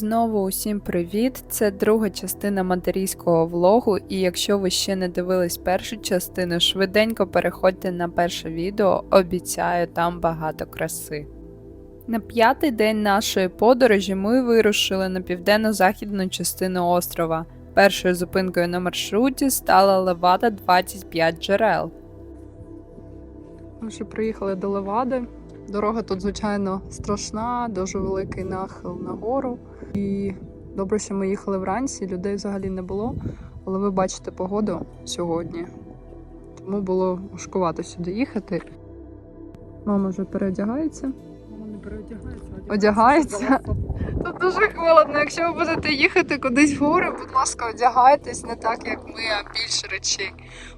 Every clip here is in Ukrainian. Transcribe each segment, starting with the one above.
знову усім привіт! Це друга частина матерійського влогу, і якщо ви ще не дивились першу частину, швиденько переходьте на перше відео, обіцяю, там багато краси. На п'ятий день нашої подорожі ми вирушили на південно-західну частину острова. Першою зупинкою на маршруті стала Левада 25 джерел. Ми вже приїхали до Левади. Дорога тут, звичайно, страшна, дуже великий нахил нагору. І добре, що ми їхали вранці, людей взагалі не було. Але ви бачите погоду сьогодні. Тому було важкувато сюди їхати. Мама вже переодягається. Мама не переодягається, Одягається? Тут дуже холодно. Якщо ви будете їхати кудись в гори, будь ласка, одягайтесь не так, як ми, а більше речей.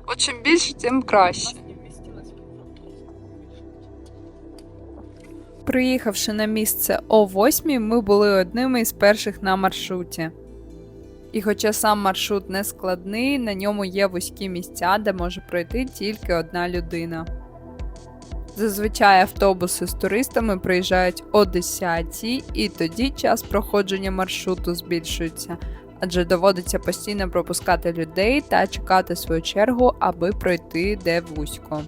От чим більше, тим краще. Приїхавши на місце о 8, ми були одними із перших на маршруті. І хоча сам маршрут не складний, на ньому є вузькі місця, де може пройти тільки одна людина. Зазвичай автобуси з туристами приїжджають о 10 і тоді час проходження маршруту збільшується, адже доводиться постійно пропускати людей та чекати свою чергу, аби пройти де вузько.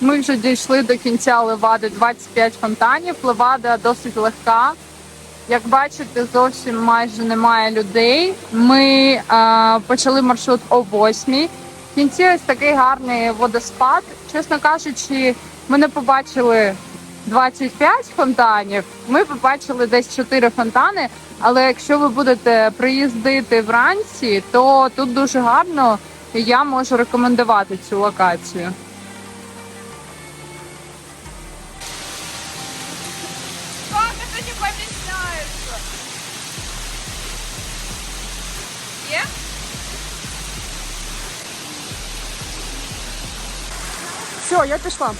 Ми вже дійшли до кінця левади 25 фонтанів. Левада досить легка. Як бачите, зовсім майже немає людей. Ми е, почали маршрут о 8. В кінці ось такий гарний водоспад. Чесно кажучи, ми не побачили 25 фонтанів. Ми побачили десь 4 фонтани. Але якщо ви будете приїздити вранці, то тут дуже гарно. Я можу рекомендувати цю локацію. Я пішла.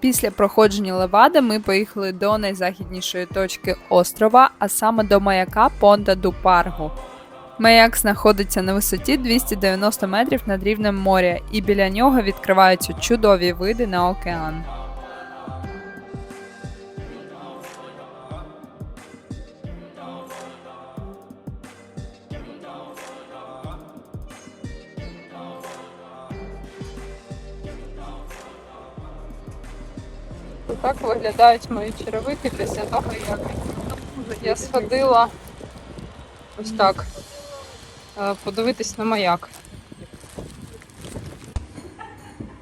Після проходження Левади ми поїхали до найзахіднішої точки острова, а саме до маяка Понта ду Паргу. Маяк знаходиться на висоті 290 метрів над рівнем моря, і біля нього відкриваються чудові види на океан. Так виглядають мої черевики після того, як я сходила ось так е, подивитись на маяк.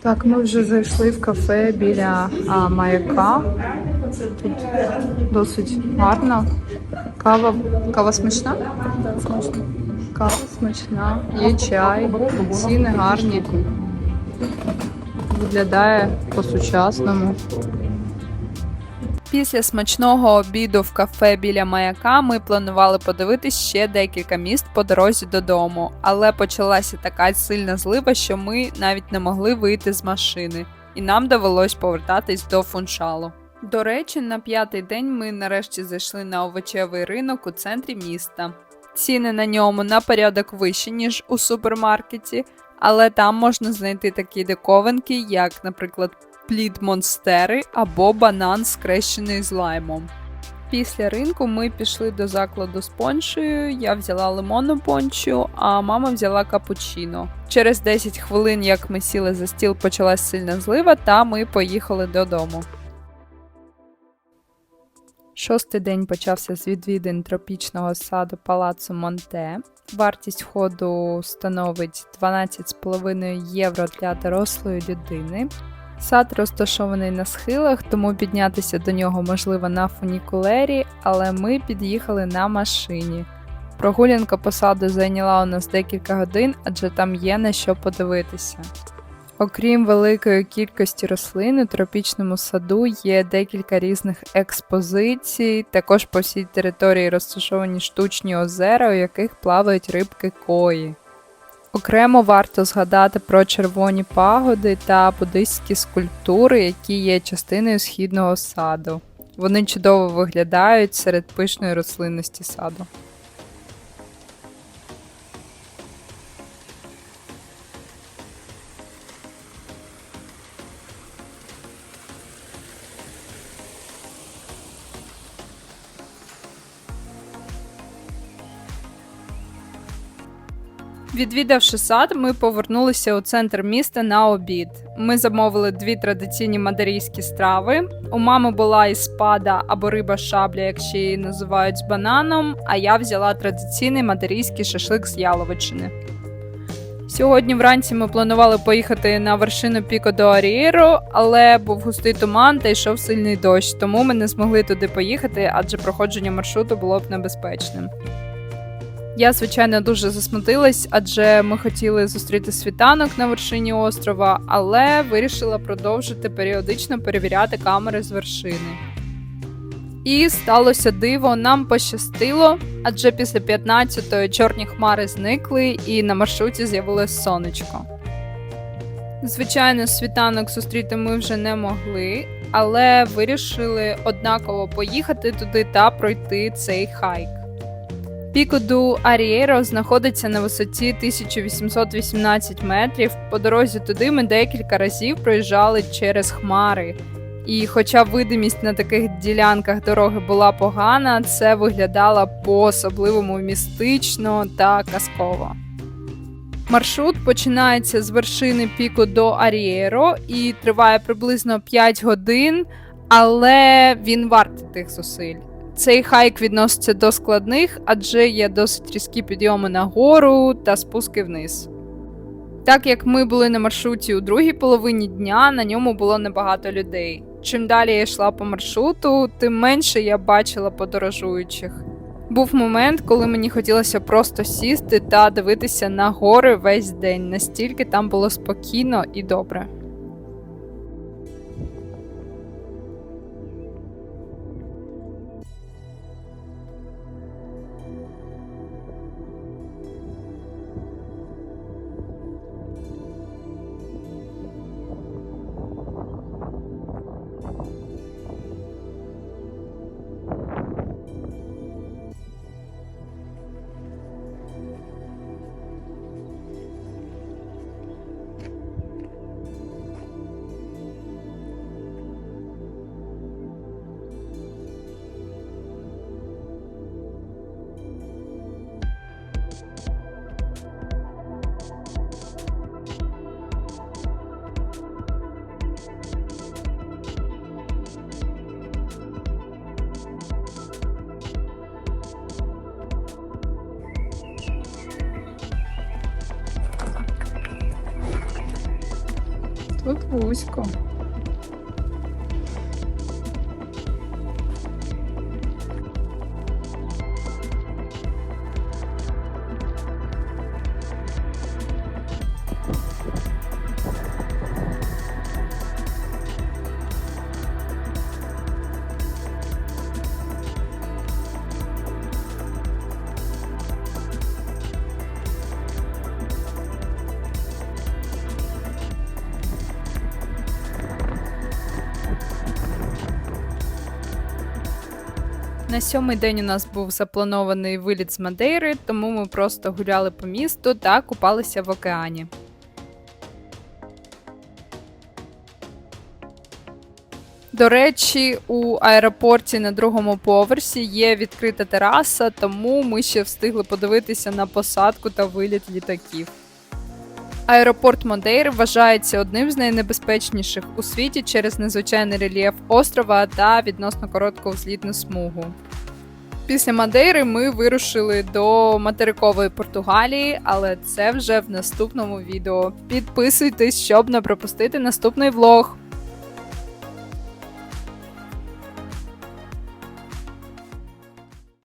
Так, ми вже зайшли в кафе біля а, маяка. Тут досить гарно. Кава, кава смачна? Смачна. Кава смачна, є чай, ціни гарні. Виглядає по-сучасному. Після смачного обіду в кафе біля маяка ми планували подивитись ще декілька міст по дорозі додому, але почалася така сильна злива, що ми навіть не могли вийти з машини, і нам довелось повертатись до фуншалу. До речі, на п'ятий день ми нарешті зайшли на овочевий ринок у центрі міста. Ціни на ньому на порядок вищі, ніж у супермаркеті, але там можна знайти такі диковинки, як, наприклад, плід монстери або банан скрещений з лаймом. Після ринку ми пішли до закладу з пончею. Я взяла лимонну пончу, а мама взяла капучино. Через 10 хвилин, як ми сіли за стіл, почалась сильна злива, та ми поїхали додому. Шостий день почався з відвідин тропічного саду Палацу Монте. Вартість входу становить 12,5 євро для дорослої людини. Сад розташований на схилах, тому піднятися до нього можливо на фунікулері, але ми під'їхали на машині. Прогулянка по саду зайняла у нас декілька годин, адже там є на що подивитися. Окрім великої кількості рослин, у тропічному саду є декілька різних експозицій. Також по всій території розташовані штучні озера, у яких плавають рибки кої. Окремо варто згадати про червоні пагоди та буддистські скульптури, які є частиною східного саду. Вони чудово виглядають серед пишної рослинності саду. Відвідавши сад, ми повернулися у центр міста на обід. Ми замовили дві традиційні мадарійські страви. У мами була іспада або риба шабля, як ще її називають з бананом. А я взяла традиційний мадарійський шашлик з яловичини. Сьогодні вранці ми планували поїхати на вершину Піко до Арієро, але був густий туман та йшов сильний дощ, тому ми не змогли туди поїхати, адже проходження маршруту було б небезпечним. Я, звичайно, дуже засмутилась, адже ми хотіли зустріти світанок на вершині острова, але вирішила продовжити періодично перевіряти камери з вершини. І сталося диво, нам пощастило, адже після 15-ї чорні хмари зникли і на маршруті з'явилось сонечко. Звичайно, світанок зустріти ми вже не могли, але вирішили однаково поїхати туди та пройти цей хайк. Піко ду Арієро знаходиться на висоті 1818 метрів. По дорозі туди ми декілька разів проїжджали через хмари. І хоча видимість на таких ділянках дороги була погана, це виглядало по-особливому містично та казково. Маршрут починається з вершини піку до Арієро і триває приблизно 5 годин, але він вартий тих зусиль. Цей хайк відноситься до складних, адже є досить різкі підйоми на гору та спуски вниз. Так як ми були на маршруті у другій половині дня, на ньому було небагато людей. Чим далі я йшла по маршруту, тим менше я бачила подорожуючих. Був момент, коли мені хотілося просто сісти та дивитися на гори весь день, настільки там було спокійно і добре. Тут вузько. На сьомий день у нас був запланований виліт з Мадейри, тому ми просто гуляли по місту та купалися в океані. До речі, у аеропорті на другому поверсі є відкрита тераса, тому ми ще встигли подивитися на посадку та виліт літаків. Аеропорт Модейр вважається одним з найнебезпечніших у світі через незвичайний рельєф острова та відносно коротку взлітну смугу. Після Мадейри ми вирушили до материкової Португалії, але це вже в наступному відео. Підписуйтесь, щоб не пропустити наступний влог.